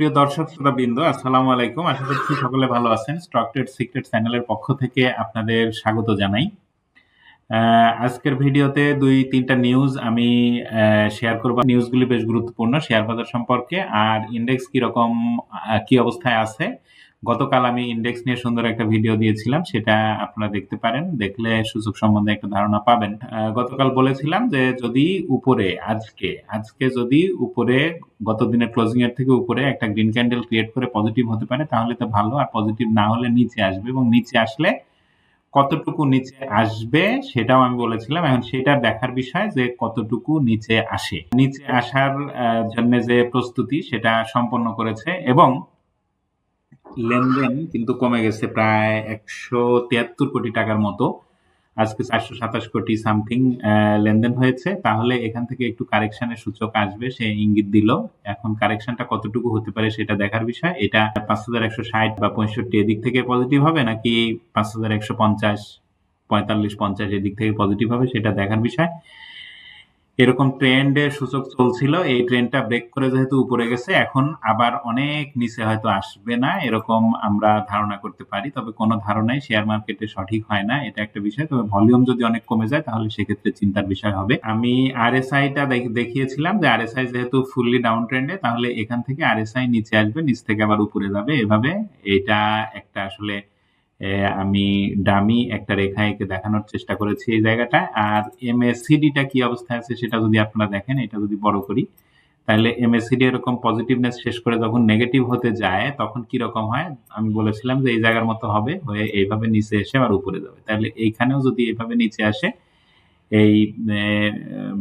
প্রিয় দর্শক শ্রোতাবৃন্দ আসসালামু আলাইকুম। আশা করছি সকলে ভালো আছেন। স্টক ট্রেড সিক্রেট চ্যানেলের পক্ষ থেকে আপনাদের স্বাগত জানাই। আজকের ভিডিওতে দুই, তিনটা নিউজ আমি শেয়ার করব। নিউজগুলি বেশ গুরুত্বপূর্ণ শেয়ার বাজার সম্পর্কে। আর ইন্ডেক্স কীরকম রকম কি অবস্থায় আছে গতকাল আমি ইন্ডেক্স নিয়ে সুন্দর একটা ভিডিও দিয়েছিলাম, সেটা আপনারা দেখতে পারেন। দেখলে সূচক সম্বন্ধে একটা ধারণা পাবেন। গতকাল বলেছিলাম যে যদি উপরে, আজকে আজকে যদি উপরে, গত দিনের ক্লোজিং এর থেকে উপরে একটা গ্রিন ক্যান্ডেল ক্রিয়েট করে পজিটিভ হতে পারে, তাহলে তো ভালো, আর পজিটিভ না হলে নিচে আসবে। এবং নিচে আসলে কতটুকু নিচে আসবে সেটাও আমি বলেছিলাম। এখন সেটা দেখার বিষয় যে কতটুকু নিচে আসে। নিচে আসার জন্য যে প্রস্তুতি, সেটা সম্পন্ন করেছে। এবং লেনদেন কিন্তু কমে গেছে প্রায় একশো তিয়াত্তর কোটি টাকার মতো। আজকে চারশো সাতাশ কোটি সামথিং লেনদেন হয়েছে। তাহলে এখান থেকে একটু কারেকশনের সূচক আসবে, সে ইঙ্গিত দিল। এখন কারেকশনটা কতটুকু হতে পারে সেটা দেখার বিষয়। এটা পাঁচ হাজার একশো ষাট বা পঁয়ষট্টি এদিক থেকে পজিটিভ হবে নাকি পাঁচ হাজার একশো পঞ্চাশ, পঁয়তাল্লিশ, পঞ্চাশ এদিক থেকে পজিটিভ হবে সেটা দেখার বিষয়। এরকম ট্রেন্ডে সূচক চলছিল। এই ট্রেন্ডটা ব্রেক করে যেহেতু উপরে গেছে, এখন আবার অনেক নিচে হয়তো আসবে না, এরকম আমরা ধারণা করতে পারি। তবে কোনো ধারণাই শেয়ার মার্কেটে সঠিক হয় না, এটা একটা বিষয়। তবে ভলিউম যদি অনেক কমে যায়, তাহলে সেক্ষেত্রে চিন্তার বিষয় হবে। আমি আরএসআইটা দেখিয়েছিলাম যে আরএসআই যেহেতু ফুললি ডাউন ট্রেন্ডে তাহলে এখান থেকে আরএসআই নিচে আসবে, নিচ থেকে আবার উপরে যাবে। এভাবে এটা একটা আসলে আমি ডামি একটা রেখা এঁকে দেখানোর চেষ্টা করেছি এই জায়গাটা আর এম এমএসিডিটা কি অবস্থায় আছে সেটা যদি আপনারা দেখেন, এটা যদি বড় করি, তাহলে এমএসিডি এরকম পজিটিভনেস শেষ করে যখন নেগেটিভ হতে যায়, তখন কি রকম হয়? আমি বলেছিলাম যে এই জায়গার মতো হবে, হয়ে এইভাবে নিচে এসে আবার উপরে যাবে। তাহলে এইখানেও যদি এইভাবে নিচে আসে এই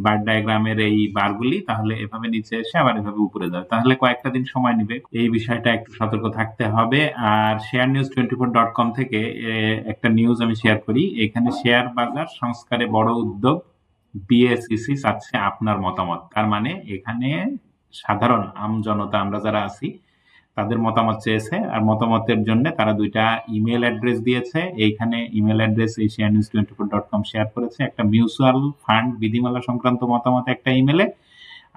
বার ডায়াগ্রামের এই বারগুলি তাহলে এভাবে নিচে এসে আবার এভাবে উপরে যাবে তাহলে কয়েকটা দিন সময় নিবে। এই বিষয়টা একটু সতর্ক থাকতে হবে। আর share news twenty four dot com থেকে একটা নিউজ আমি শেয়ার করি। এখানে শেয়ার বাজার সংস্কারে বড় উদ্যোগ বিএসইসি চাচ্ছে আপনার মতামত। তার মানে এখানে সাধারণ, আম জনতা, আমরা যারা আছি তাদের মতামত চেয়েছে আর মতামতের জন্য তারা দুইটা ইমেল অ্যাড্রেস দিয়েছে। এইখানে email address Asia news twenty four dot com share করেছে। একটা মিউচুয়াল ফান্ড বিধিমালা সংক্রান্ত মতামত একটা ইমেলে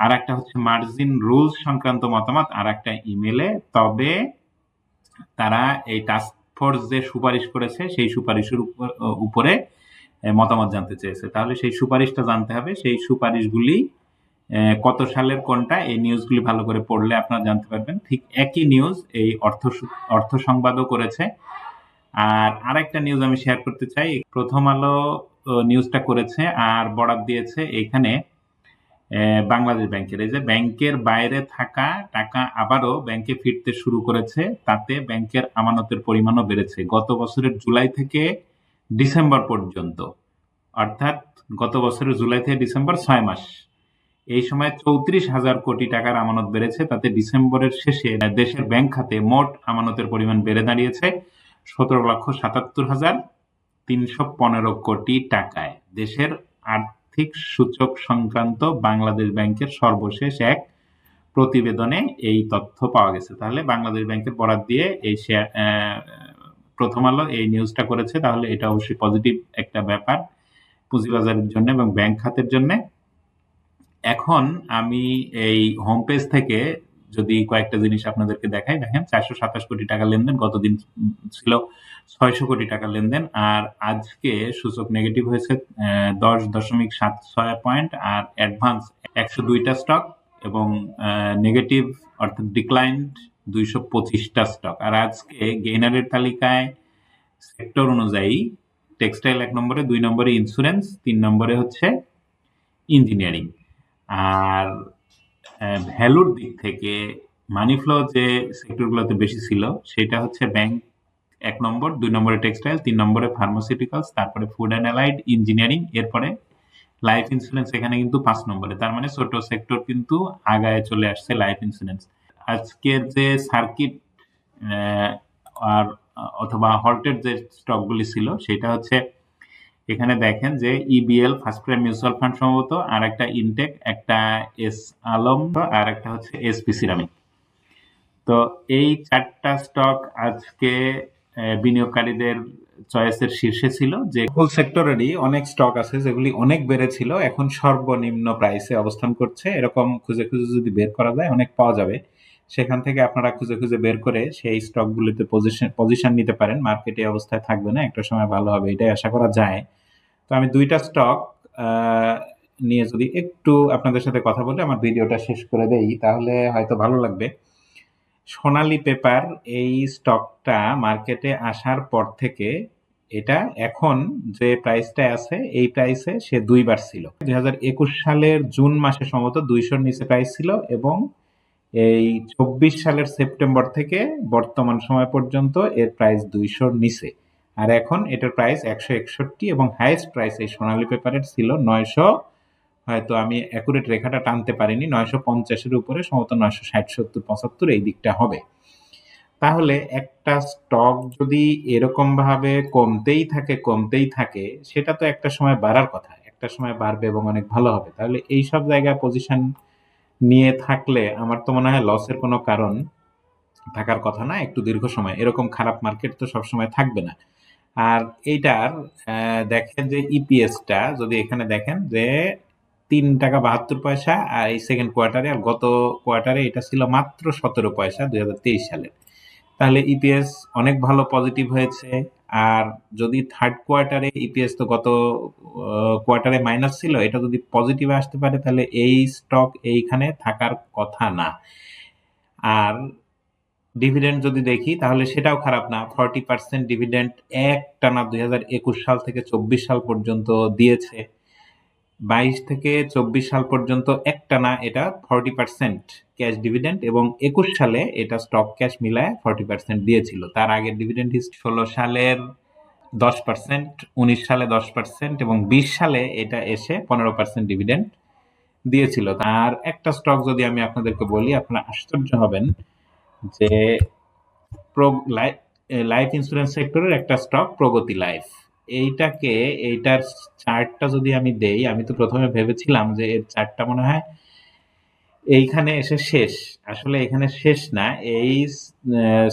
আর একটা হচ্ছে মার্জিন রুলস সংক্রান্ত মতামত আর একটা ইমেলে তবে তারা এই টাস্ক ফোর্স যে সুপারিশ করেছে, সেই সুপারিশের উপরে মতামত জানতে চেয়েছে। তাহলে সেই সুপারিশটা জানতে হবে। সেই সুপারিশগুলি কত সালের কোনটা, এই নিউজগুলি ভালো করে পড়লে আপনারা জানতে পারবেন। ঠিক একই নিউজ এই অর্থ অর্থ সংবাদও করেছে। আর আরেকটা নিউজ আমি শেয়ার করতে চাই, প্রথম আলো নিউজটা করেছে আর বরাদ দিয়েছে এখানে বাংলাদেশ ব্যাংকের। এই যে ব্যাংকের বাইরে থাকা টাকা আবারও ব্যাংকে ফিরতে শুরু করেছে, তাতে ব্যাংকের আমানতের পরিমাণও বেড়েছে। গত বছরের জুলাই থেকে ডিসেম্বর পর্যন্ত। অর্থাৎ গত বছরের জুলাই থেকে ডিসেম্বর ছয় মাস। এই সময় চৌত্রিশ হাজার কোটি টাকার আমানত বেড়েছে। তাতে ডিসেম্বরের শেষে দেশের ব্যাংক খাতে মোট আমানতের পরিমাণ বেড়ে দাঁড়িয়েছে সতেরো লক্ষ সাতাত্তর হাজার তিনশো পনেরো কোটি টাকায়। দেশের আর্থিক সূচক সংক্রান্ত বাংলাদেশ ব্যাংকের সর্বশেষ এক প্রতিবেদনে এই তথ্য পাওয়া গেছে। তাহলে বাংলাদেশ ব্যাংকের বরাদ দিয়ে এই শেয়ার প্রথম আলো এই নিউজটা করেছে। তাহলে এটা অবশ্যই পজিটিভ একটা ব্যাপার পুঁজিবাজারের জন্য এবং ব্যাংক খাতের জন্য। এখন আমি এই হোম পেজ থেকে যদি কয়েকটা জিনিস আপনাদেরকে দেখাই, দেখেন চারশো সাতাশ কোটি টাকা লেনদেন, গতদিন ছিল ছয়শো কোটি টাকা লেনদেন, আর আজকে সূচক নেগেটিভ হয়েছে দশ দশমিক সাত ছয় পয়েন্ট, আর অ্যাডভান্স একশো দুইটা স্টক এবং নেগেটিভ অর্থাৎ ডিক্লাইন্ড দুইশো পঁচিশটা স্টক আর আজকে গেইনারের তালিকায় সেক্টর অনুযায়ী টেক্সটাইল এক নম্বরে, দুই নম্বরে ইন্স্যুরেন্স তিন নম্বরে হচ্ছে ইঞ্জিনিয়ারিং আর ভ্যালুর দিক থেকে মানি ফ্লো যে সেক্টরগুলোতে বেশি ছিল, সেটা হচ্ছে ব্যাংক এক নম্বর, দুই নম্বরে টেক্সটাইল তিন নম্বরে ফার্মাসিউটিক্যালস তারপরে ফুড অ্যান্ড অ্যালাইড ইঞ্জিনিয়ারিং এরপরে লাইফ ইন্স্যুরেন্স এখানে কিন্তু পাঁচ নম্বরে। তার মানে ছোট সেক্টর কিন্তু আগায় চলে আসছে লাইফ ইন্স্যুরেন্স আজকের যে সার্কিট আর, অথবা হল্টের যে স্টকগুলি ছিল, সেটা হচ্ছে এখানে দেখেন যে EBL first prime mutual fund সম্ভবত, আর একটা ইনটেক একটা এস আলম আর একটা হচ্ছে এসপি সিরামিক তো এই চারটা স্টক আজকে বিনিয়োগকারীদের চয়েসের শীর্ষে ছিল যে হোল সেক্টরেরই অনেক স্টক আছে, যেগুলি অনেক বেড়েছিল, এখন সর্বনিম্ন প্রাইসে অবস্থান করছে। এরকম খুঁজে খুঁজে যদি বের করা যায়, অনেক পাওয়া যাবে। সেখান থেকে আপনারা খুঁজে খুঁজে বের করে সেই স্টকগুলিতে পজিশন পজিশন নিতে পারেন। মার্কেটে অবস্থায় থাকবে না, একটা সময় ভালো হবে, এটাই আশা করা যায়। তো আমি দুইটা স্টক নিয়ে যদি একটু আপনাদের সাথে কথা বলে, আমার ভিডিওটা শেষ করে দেই, তাহলে হয়তো ভালো লাগবে। সোনালি পেপার এই স্টকটা মার্কেটে আসার পর থেকে এটা এখন যে প্রাইসটা আছে, এই প্রাইসে সে দুইবার ছিল। দুই হাজার একুশ সালের জুন মাসে সম্ভবত দুইশোর নিচে প্রাইস ছিল এবং এই চব্বিশ সালের সেপ্টেম্বর থেকে বর্তমান সময় পর্যন্ত এর প্রাইস দুইশোর নিচে। আর এখন এটার প্রাইস একশো একষট্টি এবং হাইয়েস্ট প্রাইস এই সোনালী পেপারের ছিল নয়শো, হয়তো আমি অ্যাকুরেট রেখাটা টানতে পারিনি, নয়শো পঞ্চাশের উপরে, সম্ভবত নয়শো ষাট সত্তর পঁচাত্তর এই দিকটা হবে। তাহলে একটা স্টক যদি এরকমভাবে কমতেই থাকে কমতেই থাকে, সেটা তো একটা সময় বাড়ার কথা, একটা সময় বাড়বে এবং অনেক ভালো হবে। তাহলে এই সব জায়গায় পজিশন নিয়ে থাকলে আমার তো মনে হয় লসের কোনো কারণ থাকার কথা না, একটু দীর্ঘ সময়, এরকম খারাপ মার্কেট তো সবসময় থাকবে না। আর এইটার দেখেন যে ইপিএসটা যদি এখানে দেখেন যে তিন টাকা বাহাত্তর পয়সা আর এই সেকেন্ড কোয়ার্টারে আর গত কোয়ার্টারে এটা ছিল মাত্র সতেরো পয়সা দুই হাজার তেইশ সালের তাহলে ইপিএস অনেক ভালো পজিটিভ হয়েছে। আর যদি থার্ড কোয়ার্টারে ইপিএস তো গত কোয়ার্টারে মাইনাস ছিল, এটা যদি পজিটিভে আসতে পারে, তাহলে এই স্টক এইখানে থাকার কথা না। আর ডিভিডেন্ড যদি দেখি, তাহলে সেটাও খারাপ না। ফর্টি পার্সেন্ট ডিভিডেন্ড এক টানা দুই হাজার একুশ সাল থেকে চব্বিশ সাল পর্যন্ত দিয়েছে। বাইশ থেকে চব্বিশ সাল পর্যন্ত একটানা এটা ফর্টি পার্সেন্ট ক্যাশ ডিভিডেন্ড এবং একুশ সালে এটা স্টক ক্যাশ মিলায় ফর্টি পার্সেন্ট দিয়েছিল। তার আগের ডিভিডেন্ড ষোলো সালের দশ পার্সেন্ট উনিশ সালে দশ পার্সেন্ট এবং বিশ সালে এটা এসে পনেরো পার্সেন্ট ডিভিডেন্ড দিয়েছিল। আর একটা স্টক যদি আমি আপনাদেরকে বলি, আপনারা আশ্চর্য হবেন যে লাইফ ইন্স্যুরেন্স সেক্টরের একটা স্টক প্রগতি লাইফ এইটাকে, এইটার চার্টটা যদি আমি দেই, আমি তো প্রথমে ভেবেছিলাম যে এর চার্টটা মনে হয় এইখানে এসে শেষ। আসলে এখানে শেষ না, এই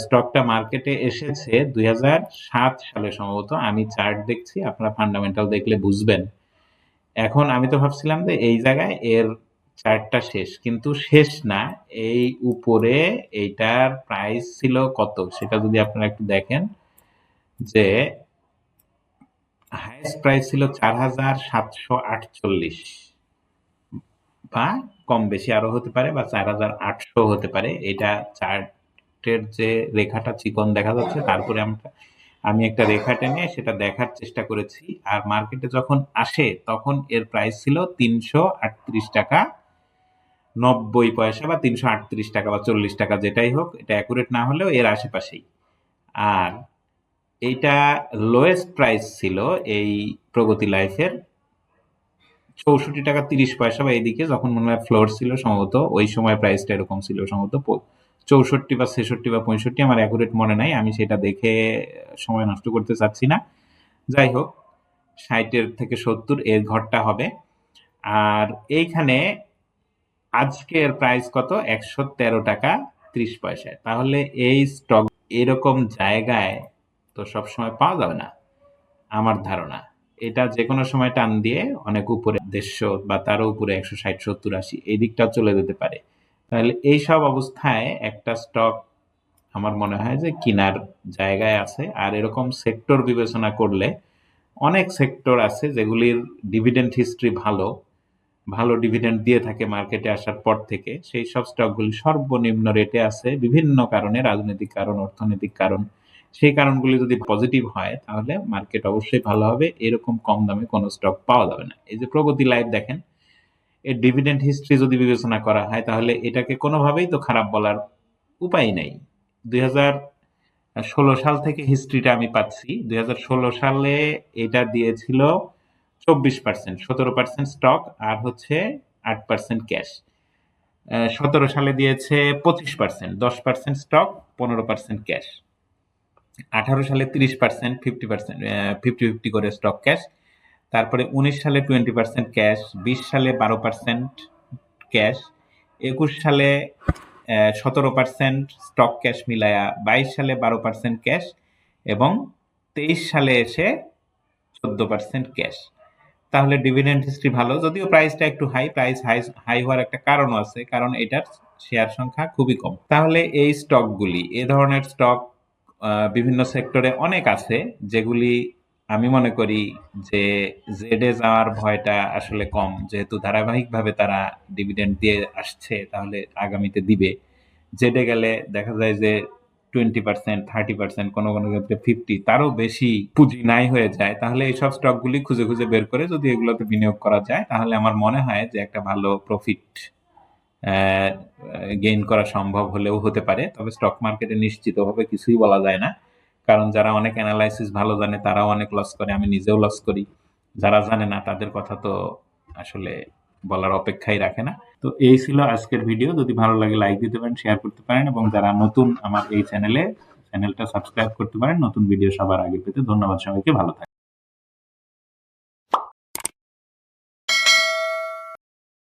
স্টকটা মার্কেটে এসেছে দুই হাজার সাত সালে সম্ভবত। আমি চার্ট দেখছি, আপনারা ফান্ডামেন্টাল দেখলে বুঝবেন। এখন আমি তো ভাবছিলাম যে এই জায়গায় এর চার্টটা শেষ, কিন্তু শেষ না। এই উপরে এইটার প্রাইস ছিল কত? সেটা যদি আপনারা একটু দেখেন, যে হাইয়েস্ট প্রাইস ছিল চার হাজার সাতশো আটচল্লিশ বা কম বেশি আরও হতে পারে বা চার হাজার আটশো হতে পারে। এটা চার্টের যে রেখাটা চিকন দেখা যাচ্ছে, তারপরে আমরা, আমি একটা রেখা টেনে সেটা দেখার চেষ্টা করেছি। আর মার্কেটে যখন আসে, তখন এর প্রাইস ছিল তিনশো আটত্রিশ টাকা। নব্বই পয়সা বা তিনশো আটত্রিশ টাকা বা চল্লিশ টাকা যেটাই হোক, এটা অ্যাকুরেট না হলেও এর আশেপাশেই। আর এইটা লোয়েস্ট প্রাইস ছিল এই প্রগতি লাইফের চৌষট্টি টাকা তিরিশ পয়সা বা এইদিকে যখন মনে হয় ফ্লোর ছিল সম্ভবত, ওই সময় প্রাইসটা এরকম ছিল সম্ভবত। চৌষট্টি বা ছেষট্টি বা পঁয়ষট্টি আমার অ্যাকুরেট মনে নাই, আমি সেটা দেখে সময় নষ্ট করতে চাচ্ছি না। যাই হোক, ষাটের থেকে সত্তর এর ঘরটা হবে। আর এইখানে আজকের প্রাইস কত? একশো তেরো টাকা ত্রিশ পয়সায়। তাহলে এই স্টক এরকম জায়গায় তো সবসময় পাওয়া যাবে না, আমার ধারণা। এটা যে কোনো সময় টান দিয়ে অনেক উপরে দেড়শো বা তারও উপরে একশো ষাট, সত্তর, আশি, এই দিকটা চলে যেতে পারে। তাহলে এই সব অবস্থায় একটা স্টক আমার মনে হয় যে কিনার জায়গায় আছে। আর এরকম সেক্টর বিবেচনা করলে অনেক সেক্টর আছে যেগুলির ডিভিডেন্ড হিস্ট্রি ভালো ভালো ডিভিডেন্ড দিয়ে থাকে মার্কেটে আসার পর থেকে, সেই সব স্টকগুলি সর্বনিম্ন রেটে আছে, বিভিন্ন কারণে, রাজনৈতিক কারণ, অর্থনৈতিক কারণ, সেই কারণগুলি যদি পজিটিভ হয়, তাহলে মার্কেট অবশ্যই ভালো হবে, এরকম কম দামে কোনো স্টক পাওয়া যাবে না। এই যে প্রগতি লাইফ দেখেন, এর ডিভিডেন্ড হিস্ট্রি যদি বিবেচনা করা হয়, তাহলে এটাকে কোনোভাবেই তো খারাপ বলার উপায় নেই। দুই ষোলো সাল থেকে হিস্ট্রিটা আমি পাচ্ছি। দুই হাজার ষোলো সালে এটা দিয়েছিল চব্বিশ পার্সেন্ট সতেরো পার্সেন্ট স্টক আর হচ্ছে আট পার্সেন্ট ক্যাশ সতেরো সালে দিয়েছে পঁচিশ পার্সেন্ট দশ পার্সেন্ট স্টক পনেরো পার্সেন্ট ক্যাশ আঠারো সালে তিরিশ percent fifty percent fifty fifty করে স্টক ক্যাশ তারপরে উনিশ সালে টোয়েন্টি পার্সেন্ট ক্যাশ বিশ সালে বারো পার্সেন্ট ক্যাশ একুশ সালে সতেরো পার্সেন্ট স্টক ক্যাশ মিলায়া বাইশ সালে বারো পার্সেন্ট ক্যাশ এবং তেইশ সালে এসে চোদ্দ পার্সেন্ট ক্যাশ তাহলে ডিভিডেন্ড হিস্ট্রি ভালো। যদিও প্রাইসটা একটু হাই প্রাইস হাই হাই হওয়ার একটা কারণও আছে, কারণ এটার শেয়ার সংখ্যা খুবই কম। তাহলে এই স্টকগুলি এ ধরনের স্টক বিভিন্ন সেক্টরে অনেক আছে, যেগুলি আমি মনে করি যে জেডে যাওয়ার ভয়টা আসলে কম। যেহেতু ধারাবাহিকভাবে তারা ডিভিডেন্ড দিয়ে আসছে, তাহলে আগামীতে দিবে। জেডে গেলে দেখা যায় যে টোয়েন্টি পার্সেন্ট থার্টি পার্সেন্ট কোনো কোনো ক্ষেত্রে ফিফটি তারও বেশি পুঁজি নাই হয়ে যায়, তাহলে এইসব স্টকগুলি খুঁজে খুঁজে বের করে যদি এগুলোতে বিনিয়োগ করা যায়, তাহলে আমার মনে হয় যে একটা ভালো প্রফিট গেইন করা সম্ভব হলেও হতে পারে, তবে স্টক মার্কেটে নিশ্চিতভাবে কিছুই বলা যায় না। কারণ যারা অনেক অ্যানালাইসিস ভালো জানে, তারাও অনেক লস করে, আমি নিজেও লস করি। যারা জানে না, তাদের কথা তো আসলে বলার অপেক্ষাই রাখে না। তো এই ছিল আজকের ভিডিও যদি ভালো লাগে লাইক দিতে পারেন শেয়ার করতে পারেন এবং যারা নতুন আমার এই চ্যানেলে চ্যানেলটা সাবস্ক্রাইব করতে পারেন, নতুন ভিডিও সবার আগে পেতে ধন্যবাদ সবাইকে। ভালো থাকবেন।